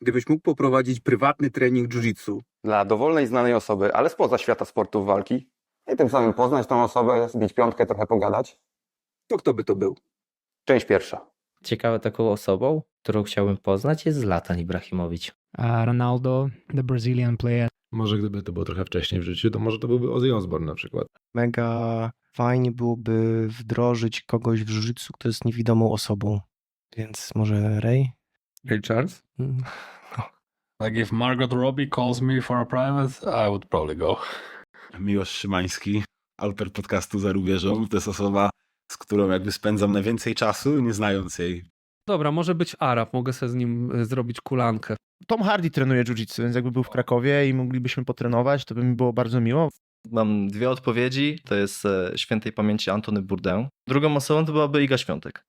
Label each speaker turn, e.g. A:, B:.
A: gdybyś mógł poprowadzić prywatny trening jiu-jitsu?
B: Dla dowolnej, znanej osoby, ale spoza świata sportów walki. I tym samym poznać tą osobę, zbić piątkę, trochę pogadać.
A: To kto by to był?
B: Część pierwsza.
C: Ciekawe taką osobą, którą chciałbym poznać jest Zlatan Ibrahimowicz.
D: Uh, Ronaldo, the Brazilian player.
E: Może gdyby to było trochę wcześniej w życiu, to może to byłby Ozzy Osbourne na przykład.
F: Mega fajnie byłoby wdrożyć kogoś w życiu, kto jest niewidomą osobą. Więc może Ray?
G: Ray Charles?
F: Mm,
H: Like if Margot Robbie calls me for a private, I would probably go.
I: Miłosz Szymański, autor podcastu Za rubieżą. To jest osoba, z którą jakby spędzam najwięcej czasu, nie znając jej.
G: Dobra, może być Arab, mogę sobie z nim y, zrobić kulankę.
J: Tom Hardy trenuje jiu-jitsu, więc jakby był w Krakowie i moglibyśmy potrenować, to by mi było bardzo miło.
K: Mam dwie odpowiedzi. To jest e, świętej pamięci Antony Bourdain. Drugą osobą to byłaby Iga Świątek.